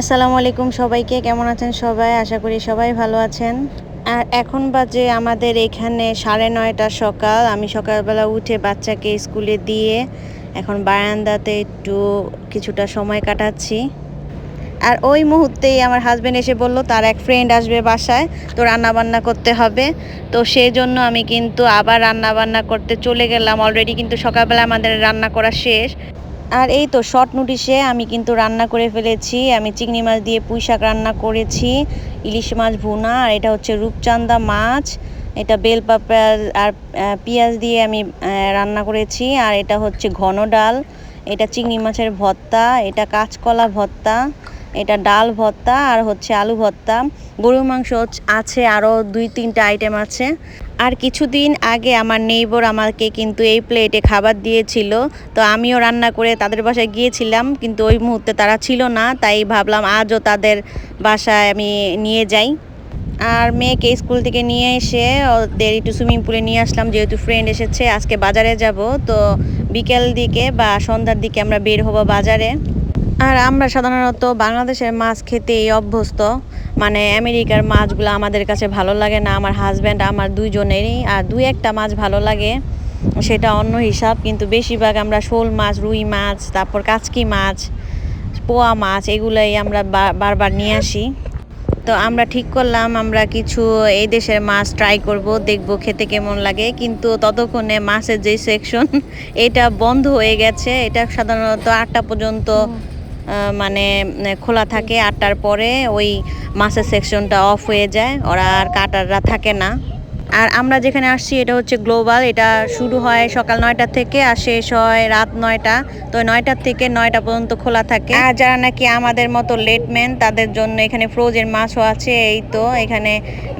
আসসালামু আলাইকুম সবাইকে, কেমন আছেন সবাই? আশা করি সবাই ভালো আছেন। আর এখন বাজে আমাদের এখানে সাড়ে নয়টা সকাল। আমি সকালবেলা উঠে বাচ্চাকে স্কুলে দিয়ে এখন বারান্দাতে একটু কিছুটা সময় কাটাচ্ছি। আর ওই মুহূর্তেই আমার হাজব্যান্ড এসে বলল, তার এক ফ্রেন্ড আসবে বাসায়, তো রান্না বান্না করতে হবে। তো সেই জন্য আমি কিন্তু আবার রান্না বান্না করতে চলে গেলাম। অলরেডি কিন্তু সকালবেলা আমাদের রান্না করা শেষ। আর এই তো শর্ট নোটিশে আমি কিন্তু রান্না করে ফেলেছি। আমি চিংড়ি মাছ দিয়ে পুঁই শাক রান্না করেছি, ইলিশ মাছ ভুনা, আর এটা হচ্ছে রূপচান্দা মাছ। এটা বেল, পাপড়া আর পেঁয়াজ দিয়ে আমি রান্না করেছি। আর এটা হচ্ছে ঘন ডাল। এটা চিংড়ি মাছের ভর্তা, এটা কাঁচকলা ভর্তা, এটা ডাল ভর্তা, আর হচ্ছে আলু ভর্তা। গরু মাংস আছে আরও দুই তিনটা আইটেম আছে। আর কিছুদিন আগে আমার নেইবর আমাকে কিন্তু এই প্লেটে খাবার দিয়েছিল। তো আমিও রান্না করে তাদের বাসায় গিয়েছিলাম, কিন্তু ওই মুহূর্তে তারা ছিল না, তাই ভাবলাম আজও তাদের বাসায় আমি নিয়ে যাই। আর মেয়েকে স্কুল থেকে নিয়ে এসে ওদের একটু সুইমিং পুলে নিয়ে আসলাম, যেহেতু ফ্রেন্ড এসেছে, আজকে বাজারে যাব। তো বিকেল দিকে বা সন্ধ্যার দিকে আমরা বের হব বাজারে। আর আমরা সাধারণত বাংলাদেশের মাছ খেতেই অভ্যস্ত। মানে আমেরিকার মাছগুলো আমাদের কাছে ভালো লাগে না, আমার হাজব্যান্ড আমার দুইজনেরই, আর দুই একটা মাছ ভালো লাগে, সেটা অন্য হিসাব, কিন্তু বেশিরভাগ আমরা শোল মাছ, রুই মাছ, তারপর কাচকি মাছ, পোয়া মাছ, এগুলাই আমরা বারবার নিয়ে আসি। তো আমরা ঠিক করলাম, আমরা কিছু এই দেশের মাছ ট্রাই করব, দেখব খেতে কেমন লাগে, কিন্তু ততক্ষণে মাছের যে সেকশন এটা বন্ধ হয়ে গেছে, এটা সাধারণত আটটা পর্যন্ত মানে খোলা থাকে আটটার পরে ওই মাছের সেকশনটা অফ হয়ে যায়, ওরা আর কাটাররা থাকে না। আর আমরা যেখানে আসছি, এটা হচ্ছে গ্লোবাল এটা শুরু হয় সকাল নয়টা থেকে আর শেষ হয় রাত নয়টা। তো নয়টার থেকে নয়টা পর্যন্ত খোলা থাকে। আর যারা নাকি আমাদের মতো লেটম্যান তাদের জন্য এখানে ফ্রোজেন মাছও আছে, এই তো এখানে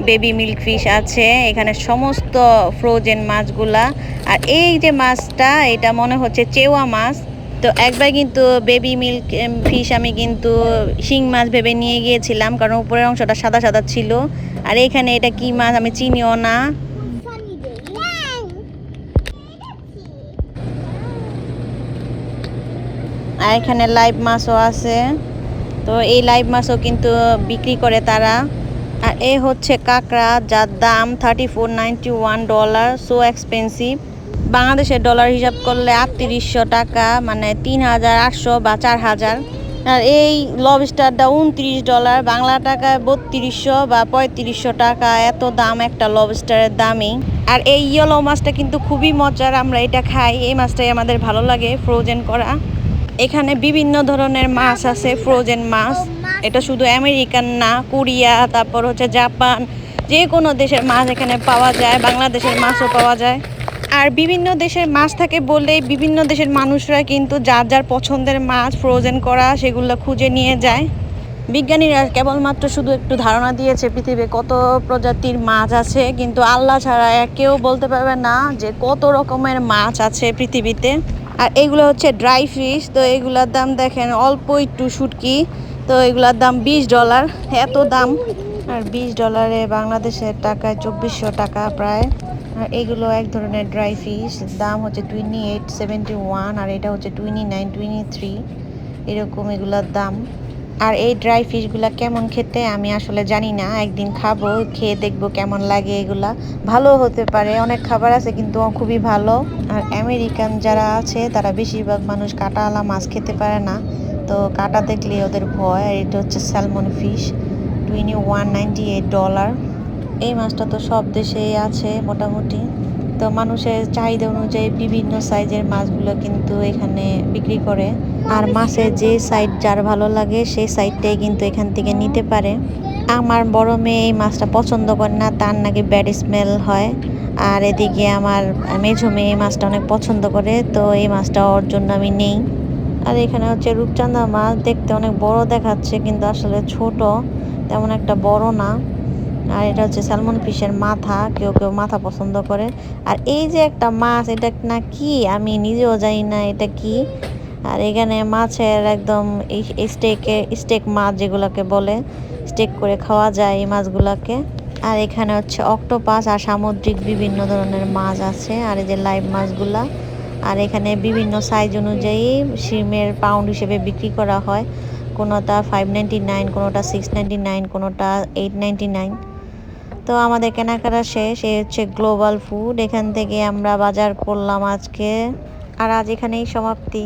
বেবি মিল্ক ফিশ আছে, এখানে সমস্ত ফ্রোজেন মাছগুলা। আর এই যে মাছটা, এটা মনে হচ্ছে চেওয়া মাছ তো একবার কিন্তু বেবি মিল্ক ফিশ আমি কিন্তু শিং মাছ ভেবে নিয়ে গিয়েছিলাম, কারণ উপরের অংশটা সাদা সাদা ছিল। আর এখানে এটা কি মাছ আমি চিনিও না! আর এখানে লাইভ মাছও আছে। তো এই লাইভ মাছও কিন্তু বিক্রি করে তারা। আর এ হচ্ছে কাঁকড়া, যার দাম thirty four ninety one dollar so expensive বাংলাদেশের ডলার হিসাব করলে আটত্রিশশো টাকা মানে তিন হাজার আটশো বা চার হাজার। আর এই লবস্টারটা উনত্রিশ ডলার, বাংলা টাকায় বত্রিশশো বা পঁয়ত্রিশশো টাকা, এত দাম একটা লবস্টারের দামই। আর এই ইয়েলো মাছটা কিন্তু খুবই মজার, আমরা এটা খাই, এই মাছটাই আমাদের ভালো লাগে ফ্রোজেন করা। এখানে বিভিন্ন ধরনের মাছ আছে ফ্রোজেন মাছ। এটা শুধু আমেরিকান না, কোরিয়া, তারপর হচ্ছে জাপান যে কোনো দেশের মাছ এখানে পাওয়া যায়, বাংলাদেশের মাছও পাওয়া যায়। আর বিভিন্ন দেশের মাছ থাকে বলে বিভিন্ন দেশের মানুষরা কিন্তু যার যার পছন্দের মাছ ফ্রোজেন করা সেগুলো খুঁজে নিয়ে যায়। বিজ্ঞানীরা কেবলমাত্র শুধু একটু ধারণা দিয়েছে পৃথিবীতে কত প্রজাতির মাছ আছে, কিন্তু আল্লাহ ছাড়া কেউ বলতে পারবে না যে কত রকমের মাছ আছে পৃথিবীতে। আর এগুলো হচ্ছে ড্রাই ফিশ তো এগুলোর দাম দেখেন অল্প একটু শুটকি তো এগুলোর দাম বিশ ডলার এত দাম। আর বিশ ডলারে বাংলাদেশের টাকায় চব্বিশশো টাকা প্রায়। এগুলো এক ধরনের ড্রাই ফিশ দাম হচ্ছে টোয়েন্টি এইট সেভেন্টি ওয়ান আর এটা হচ্ছে টোয়েন্টি নাইন টোয়েন্টি থ্রি এরকম এগুলোর দাম। আর এই ড্রাই ফিশগুলা কেমন খেতে আমি আসলে জানি না। একদিন খাব, খেয়ে দেখব কেমন লাগে এগুলা। ভালো হতে পারে, অনেক খাবার আছে কিন্তু খুবই ভালো। আর আমেরিকান যারা আছে, তারা বেশিরভাগ মানুষ কাটাওয়ালা মাছ খেতে পারে না। তো কাটা দেখলে ওদের ভয়। আর এটা হচ্ছে salmon fish twenty one ninety eight dollar এই মাছটা তো সব দেশেই আছে মোটামুটি। তো মানুষের চাহিদা অনুযায়ী বিভিন্ন সাইজের মাছগুলো কিন্তু এখানে বিক্রি করে। আর মাছের যে সাইড যার ভালো লাগে সেই সাইডটাই কিন্তু এখান থেকে নিতে পারে। আমার বড় মেয়ে এই মাছটা পছন্দ করে না, তার নাকি ব্যাড স্মেল হয়। আর এদিকে আমার মেঝো মেয়ে এই মাছটা অনেক পছন্দ করে, তো এই মাছটা ওর জন্য আমি নেই। আর এখানে হচ্ছে রূপচাঁদা মাছ, দেখতে অনেক বড় দেখাচ্ছে, কিন্তু আসলে ছোট, তেমন একটা বড় না। আর এটা হচ্ছে স্যালমন ফিশের মাথা, কেউ কেউ মাথা পছন্দ করে। আর এই যে একটা মাছ, এটা না কি? আমি নিজেও জানি না এটা কি। আর এখানে মাছের একদম স্টেকে স্টেক মাছ যেগুলোকে বলে স্টেক করে খাওয়া যায় এই মাছগুলোকে। আর এখানে হচ্ছে অক্টোপাস আর সামুদ্রিক বিভিন্ন ধরনের মাছ আছে, আর এই যে লাইভ মাছগুলা। আর এখানে বিভিন্ন সাইজ অনুযায়ী শিমের পাউন্ড হিসেবে বিক্রি করা হয়। কোনোটা ফাইভ নাইনটি নাইন কোনোটা সিক্স নাইনটি নাইন কোনোটা এইট নাইনটি নাইন তো আমাদের কেনাকাটা শেষ, এই হচ্ছে গ্লোবাল ফুড এখান থেকে আমরা বাজার করলাম আজকে। আর আজ এখানেই সমাপ্তি।